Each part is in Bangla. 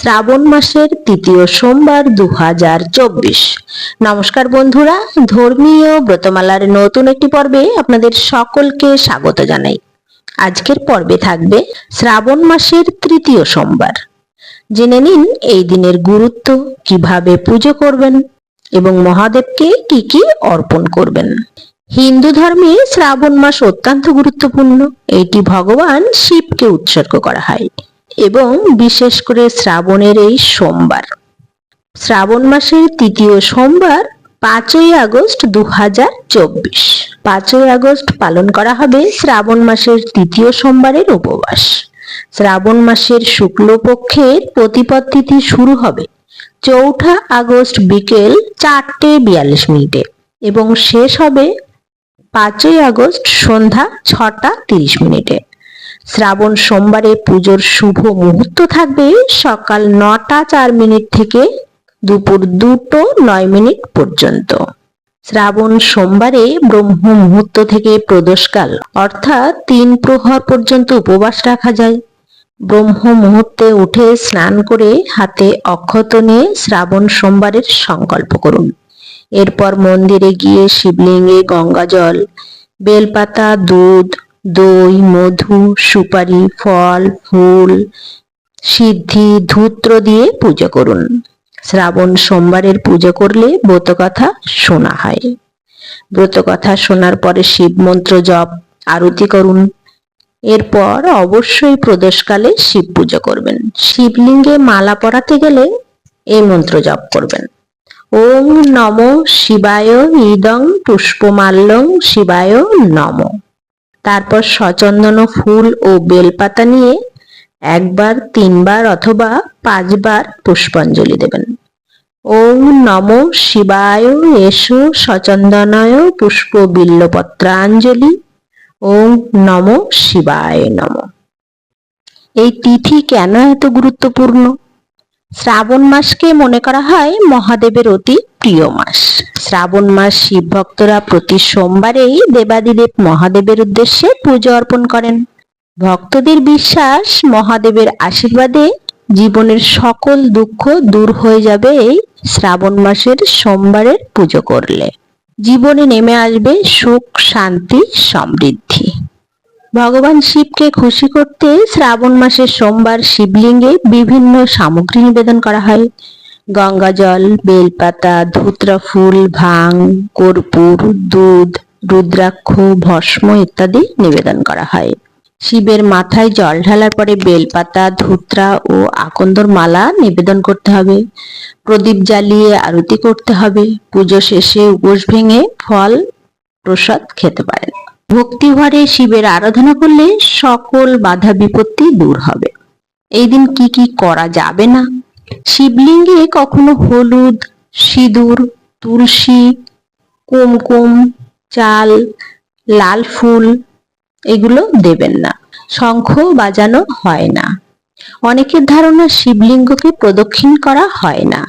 শ্রাবণ মাসের তৃতীয় সোমবার দু হাজার চব্বিশ। নমস্কার বন্ধুরা, ধর্মীয় ব্রতমালার নতুন একটি পর্বে আপনাদের সকলকে স্বাগত জানাই। আজকের পর্বে থাকবে শ্রাবণ মাসের তৃতীয় সোমবার। জেনে নিন এই দিনের গুরুত্ব, কীভাবে পুজো করবেন এবং মহাদেবকে কি কি অর্পণ করবেন। হিন্দু ধর্মে শ্রাবণ মাস অত্যন্ত গুরুত্বপূর্ণ, এটি ভগবান শিবকে উৎসর্গ করা হয়। এবং বিশেষ করে শ্রাবণের এই সোমবার। শ্রাবণ মাসের তৃতীয় সোমবার, পাঁচই আগস্ট দু হাজার চব্বিশ। পাঁচই আগস্ট পালন করা হবে শ্রাবণ মাসের তৃতীয় সোমবারের উপবাস। শ্রাবণ মাসের শুক্লপক্ষের প্রতিপদ তিথি শুরু হবে চৌঠা আগস্ট বিকেল চারটে বিয়াল্লিশ মিনিটে এবং শেষ হবে পাঁচই আগস্ট সন্ধ্যা ছটা তিরিশ মিনিটে। শ্রাবণ সোমবারে পুজোর শুভ মুহূর্ত থাকবে সকাল নটা চার মিনিট থেকে দুপুর দুটো নয় মিনিট পর্যন্ত। শ্রাবণ সোমবারে ব্রহ্ম মুহূর্ত থেকে প্রদোষকাল, অর্থাৎ তিন প্রহর পর্যন্ত উপবাস রাখা যায়। ব্রহ্ম মুহূর্তে উঠে স্নান করে হাতে অক্ষত নিয়ে শ্রাবণ সোমবারের সংকল্প করুন। এরপর মন্দিরে গিয়ে শিবলিঙ্গে গঙ্গা জল বেলপাতা, দুধ দই, মধু, সুপারি, ফল, ফুল, সিদ্ধি, ধূত্র দিয়ে পুজো করুন। শ্রাবণ সোমবারের পুজো করলে ব্রতকথা শোনা হয়। ব্রতকথা শোনার পরে শিব মন্ত্র জপ, আরতি করুন। এরপর অবশ্যই প্রদোষকালে শিব পুজো করবেন। শিবলিঙ্গে মালা পরাতে গেলে এই মন্ত্র জপ করবেন। ওম নম শিবায় ইদং পুষ্পমাল্যং শিবায় নম। তারপর সচন্দন ফুল ও বেলপাতা নিয়ে একবার, তিনবার অথবা পাঁচবার পুষ্পাঞ্জলি দেবেন। ওম নম শিবায় এসো সচন্দনায় পুষ্প বিল্লপত্রাঞ্জলি ওম নম শিবায় নম। এই তিথি কেন এত গুরুত্বপূর্ণ? শ্রাবণ মাসকে মনে করা হয় মহাদেবের অতি প্রিয় মাস। শ্রাবণ মাস শিব ভক্তরা প্রতি সোমবারেই দেবাদিদেব মহাদেবের উদ্দেশ্যে পুজো অর্পণ করেন। ভক্তদের বিশ্বাস মহাদেবের আশীর্বাদে জীবনের সকল দুঃখ দূর হয়ে যাবে এই শ্রাবণ মাসের সোমবারের পুজো করলে। জীবনে নেমে আসবে সুখ, শান্তি, সমৃদ্ধি। ভগবান শিবকে খুশি করতে শ্রাবণ মাসের সোমবার শিবলিঙ্গে বিভিন্ন সামগ্রী নিবেদন করা হয়। গঙ্গা জল, বেলপাতা, ধুতরা ফুল, ভাং, কর্পূর, দুধ, রুদ্রাক্ষ, ভস্ম ইত্যাদি নিবেদন করা হয়। শিবের মাথায় জল ঢালার পরে বেলপাতা, ধুতরা ও আকন্দর মালা নিবেদন করতে হবে। প্রদীপ জ্বালিয়ে আরতি করতে হবে। পুজো শেষে উপোস ভেঙে ফল প্রসাদ খেতে পারেন। ভক্তিভরে শিবের আরাধনা করলে সকল বাধা বিপত্তি দূর হবে। এই দিন কি কি করা যাবে না? শিবলিঙ্গে কখনো হলুদ, সিঁদুর, তুলসী, কুমকুম, চাল, লাল ফুল এগুলো দেবেন না। শঙ্খ বাজানো হয় না। অনেকের ধারণা শিবলিঙ্গকে প্রদক্ষিণ করা হয় না।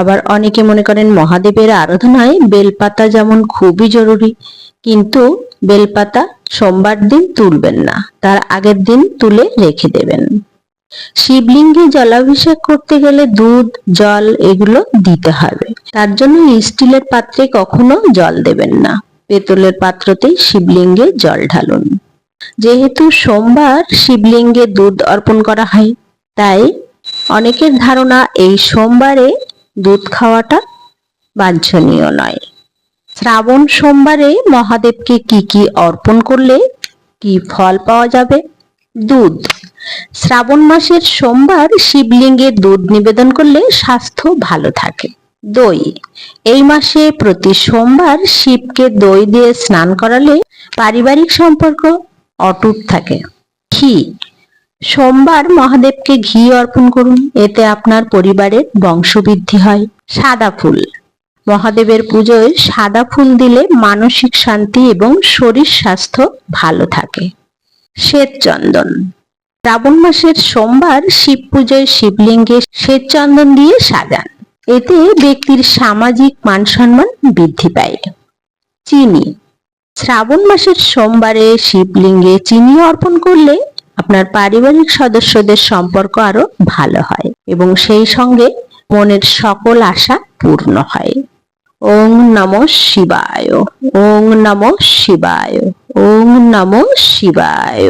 আবার অনেকে মনে করেন মহাদেবের আরাধনায় বেলপাতা যেমন খুবই জরুরি, কিন্তু বেলপাতা সোমবার দিন তুলবেন না, তার আগের দিন তুলে রেখে দেবেন। শিবলিঙ্গে জলাভিষেক করতে গেলে দুধ, জল এগুলো দিতে হবে। তার জন্য স্টিলের পাত্রে কখনো জল দেবেন না। পেতলের পাত্রতেই শিবলিঙ্গে জল ঢালুন। যেহেতু সোমবার শিবলিঙ্গে দুধ অর্পণ করা হয়, তাই অনেকের ধারণা এই সোমবারে দুধ খাওয়াটা বাঞ্ছনীয় নয়। শ্রাবণ সোমবারে মহাদেবকে কি কি অর্পণ করলে কি ফল পাওয়া যাবে? দুধ। শ্রাবণ মাসের সোমবার শিবলিঙ্গে দুধ নিবেদন করলে স্বাস্থ্য ভালো থাকে। দই। এই মাসে প্রতি সোমবার শিবকে দই দিয়ে স্নান করালে পারিবারিক সম্পর্ক অটুট থাকে। ঘি। সোমবার মহাদেবকে ঘি অর্পণ করুন। এতে আপনার পরিবারের বংশবৃদ্ধি হয়। সাদা ফুল। মহাদেবের পুজোয় সাদা ফুল দিলে মানসিক শান্তি এবং শরীর স্বাস্থ্য ভালো থাকে। শ্বেত চন্দন শ্রাবণ মাসের সোমবার শিব পুজোয় শিবলিঙ্গে শ্বেত চন্দন দিয়ে সাজান। এতে ব্যক্তির সামাজিক মান সম্মান বৃদ্ধি পায়। চিনি। শ্রাবণ মাসের সোমবারে শিবলিঙ্গে চিনি অর্পণ করলে আপনার পারিবারিক সদস্যদের সম্পর্ক আরও ভালো হয় এবং সেই সঙ্গে মনের সকল আশা পূর্ণ হয়। ওং নম শিবায়, ওং নম শিবায়, ওং নম শিবায়।